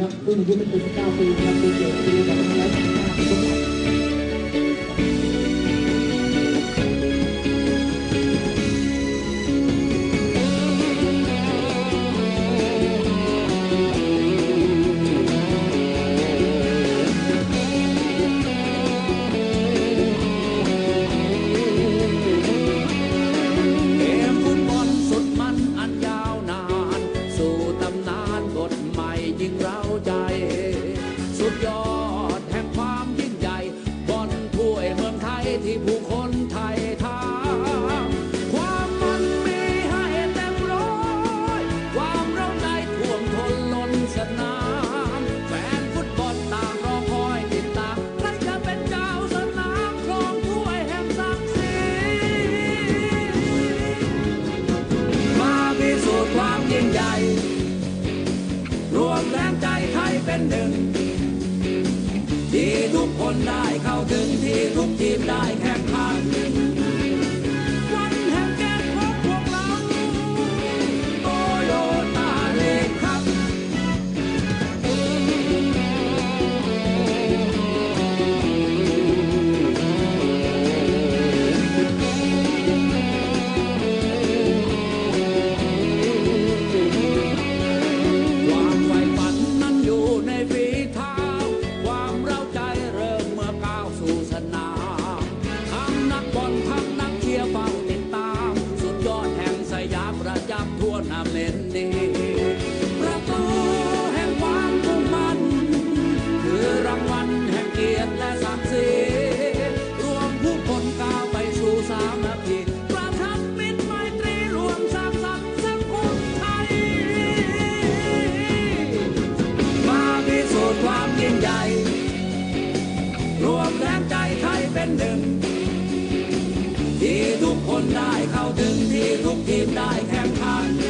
ครับรุ่นอายุไคนไทยทามความมันมีให้เต็มร้อยความเร้าใจท่วมทนล้นสนาม แฟนฟุตบอลต่างรอคอยติดตามใครจะเป็นเจ้าสนามครองถ้วยแห่งศักดิ์ศรีมาพิสูจน์ความยิ่งใหญ่รวมแรงใจไทยเป็นหนึ่งที่ทุกคนได้เข้าถึงที่ทุกทีมได้แข่ง มัคคีประทับมิตรไมตรีรวมสร้างสรรค์สังคมไทย มาพิสูจน์ความยิ่งใหญ่ รวมแรงใจไทยเป็นหนึ่ง ที่ทุกคนได้เข้าถึงที่ทุกทีมได้แข่งขันวัน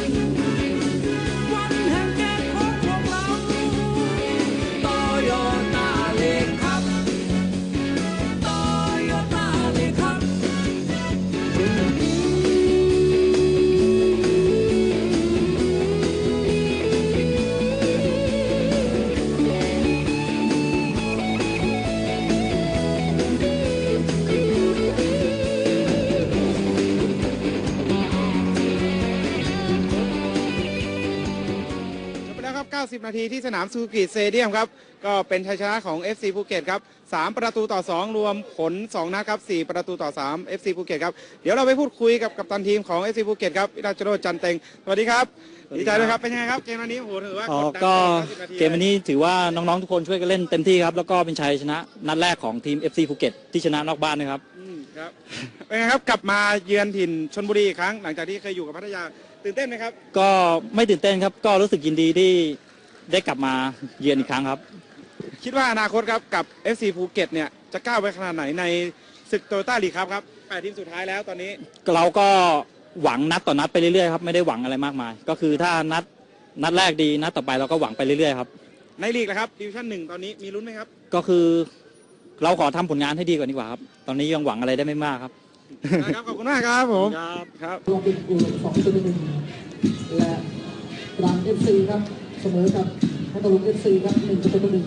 90 นาทีที่สนามซูกิสเตเดียมครับ ก็เป็นชัยชนะของ FC ภูเก็ตครับ 3 ประตูต่อ 2 รวมผล 2 นัดครับ 4 ประตูต่อ 3 FC ภูเก็ตครับ เดี๋ยวเราไปพูดคุยกับกัปตันทีมของ FC ภูเก็ตครับวิราชโรจน์จันเต็ง สวัสดีครับสวัสดีดีครับใจด้วยครับ เป็นยังไงครับ เกมวันนี้โอ้โหถือว่าอ๋อกดดันก็90นาทีเกมวันนี้ถือว่าน้องๆทุกคนช่วยกันเล่นเต็มที่ครับ แล้วก็เป็นชัยชนะนัดแรกของทีม FC ภูเก็ตที่ชนะนอกบ้านนะครับ อืมครับ เป็นไงครับ กลับมาเยือนถิ่นชนบุรีอีกครั้ง หลังจากที่เคยอยู่กับพัทยา ตื่นเต้นไหมครับ ก็ไม่ตื่นเต้นครับ ก็รู้สึกยินดีที่ได้กลับมาเยือนอีกครั้งครับ คิดว่าอนาคตครับกับ FC ภูเก็ตเนี่ยจะก้าวไปขนาดไหนในศึกโตโยต้าลีกครับครับแปดทีมสุดท้ายแล้วตอนนี้ เราก็หวังนัดต่อนัดไปเรื่อยๆครับไม่ได้หวังอะไรมากมาย ก็คือถ้านัดนัดแรกดีนัดต่อไปเราก็หวังไปเรื่อยๆครับในลีกนะครับดิวิชั่นหนึ่งตอนนี้มีลุ้นไหมครับ ก็คือเราขอทำผลงานให้ดีกว่านี้กว่าครับ ตอนนี้ยังหวังอะไรได้ไม่มากครับนะ ครับขอบคุณมากครับผมครับลงเป็นกูสองตัวหนึ่งและตรังเอฟซีครับเสมอกับพัทลุงเอฟซีครับหนึ่งตัวหนึ่ง